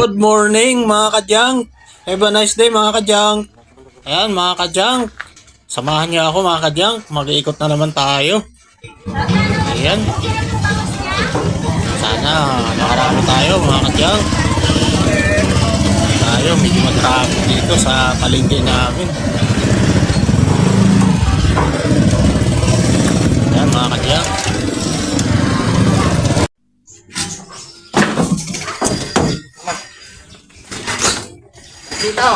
Good morning mga kadyang. Have a nice day mga kadyang. Ayan mga kadyang. Samahan niyo ako mga kadyang. Mag-iikot na naman tayo. Ayan. Sana makarami tayo mga kadyang. Tayo medyo mag-traffic dito sa palengke namin. Ayan mga kadyang. Dito.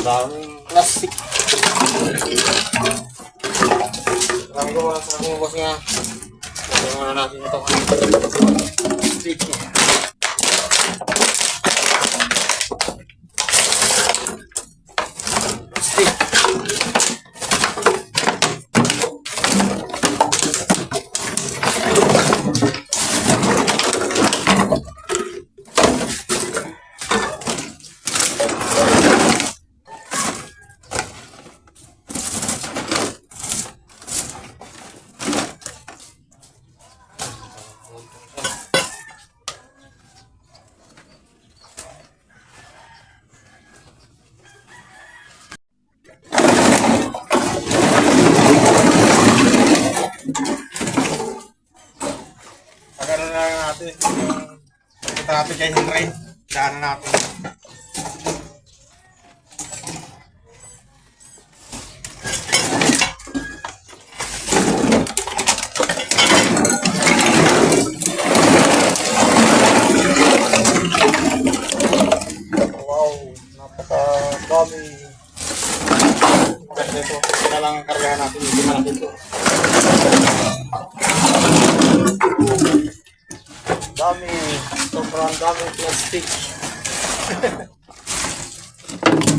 Daming plastic. Marami ko mga sa boss nga. Natin ito. Natin kay Henry. Daanan natin. Wow, napaka-dami. Maganda ito. Ito lang ang kargahan natin. Hindi malaki ito. Dami. Sobrang dami plastic.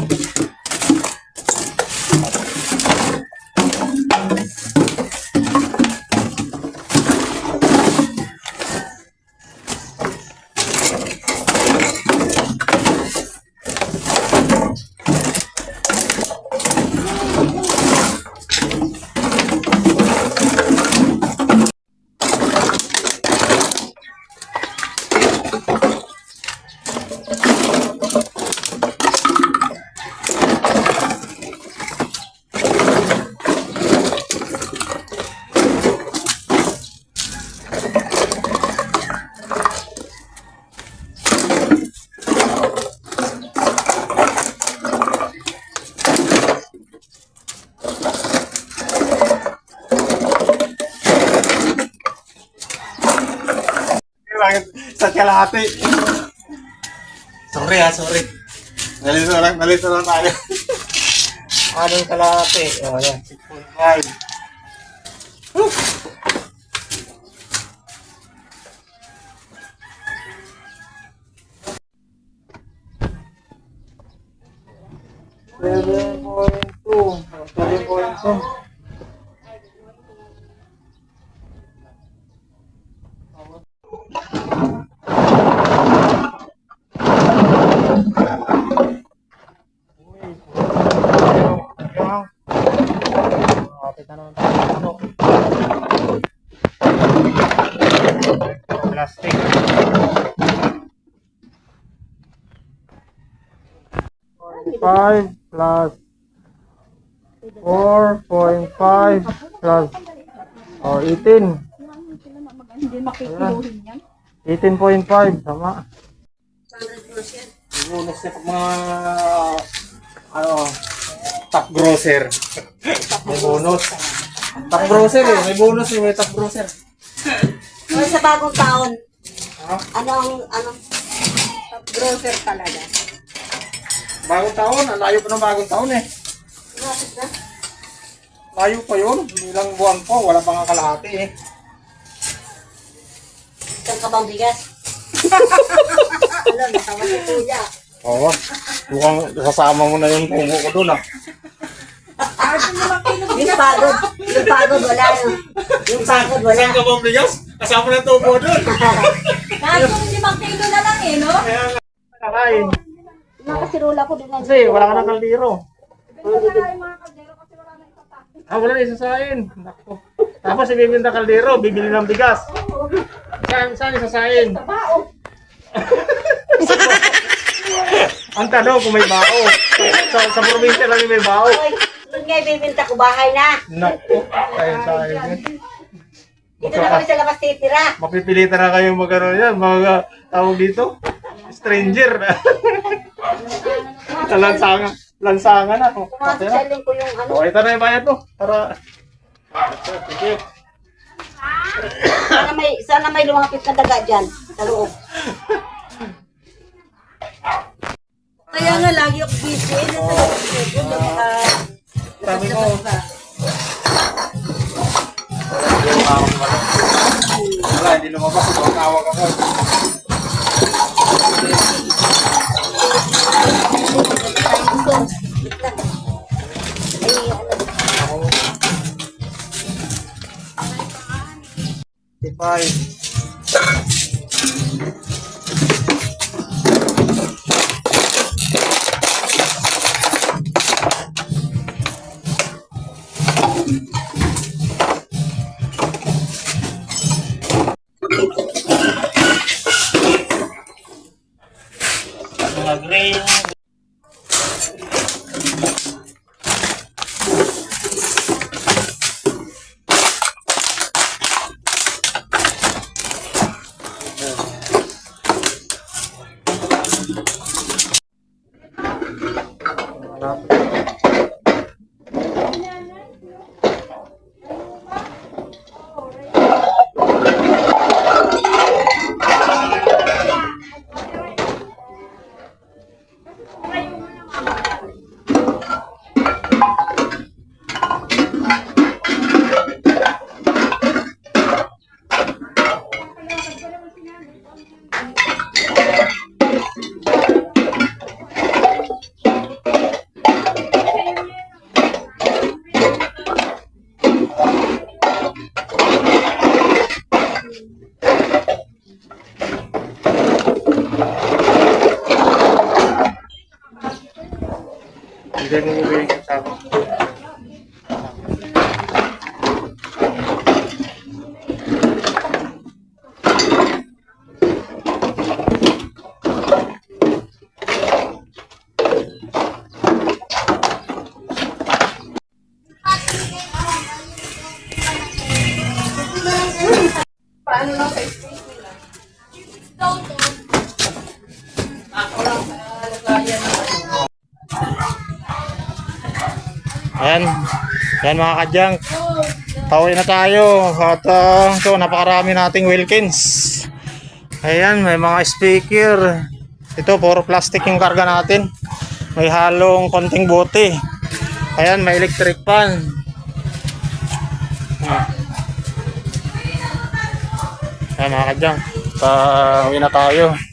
kalahati. Sorry ha, sorry. Nalito lang, nalito lang tayo. Anong kalahati? O, yan, 6.5. Whew. Seven point two. Seven point two. Na naman tayo ng ano. Plastic. Five plus four point five plus oh, 18. Hindi makikiluhin yan. 18.5, tama. Bonus na pag mga ano, top grocer. May bonus. Top grocer eh, may bonus eh, may top grocer. O sa bagong taon, Ha? anong, anong, grocer talaga. Bagong taon, ang layo pa ng bagong taon eh. Bakit na? Layo pa yun, ilang buwan pa, wala pang kalahati eh. Isang kabang bigas. Alam, nasama si kuya. Oo, mukhang sasama mo na yung tungo ko doon ah. Yung pagod, yung pagod wala. no? Yung pagod wala. ka bang bigas? Kasama na tubo doon. Kahit kung limang kilo na lang eh, no? Kaya nga, kakain. Nakasirula ko din lang. Kasi wala ka ng kaldero. Ah, wala na isasain. Nako. Tapos ibibinta kaldero, bibili ng bigas. Saan, saan isasain? Ang tanong kung may bao. Sa, sa probinsya lang may bao. Uy, doon nga ibibinta ko bahay na. Naku, tayo sa akin. Dito na kami sa labas titira. Mapipilitan na kayo magano yan, mga tawag dito. Stranger. sa lansangan. Lansangan na. Oh, Pumasok okay sa na. lingko yung ano. Oh, ito na yung bayad mo. Para... Thank you. Sana may, sana may lumapit na daga dyan. Sa loob. Kaya nga lagi ako busy. Baka... Sabi ko, wala, hindi lumabas. Tawag ako. Tipay. Hindi bibigyan sa akin. Ayan. Ayan mga kadyang. Pauwi na tayo. At uh, ito, napakarami nating Wilkins. Ayan, may mga speaker. Ito, puro plastic yung karga natin. May halong konting bote. Ayan, may electric fan. Ayan mga kadyang. Pauwi na tayo.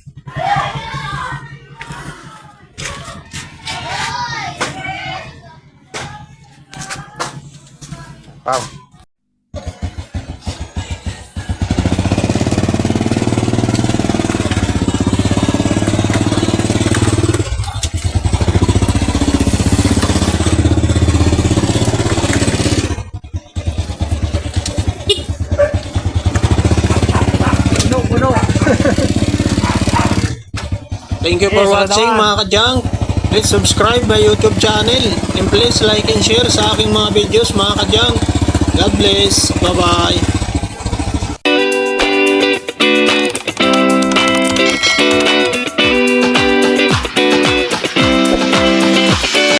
Wow. Thank you for Yes, watching mga kadyang. Please subscribe my YouTube channel and please like and share sa aking mga videos mga kadyang. God bless. Bye-bye.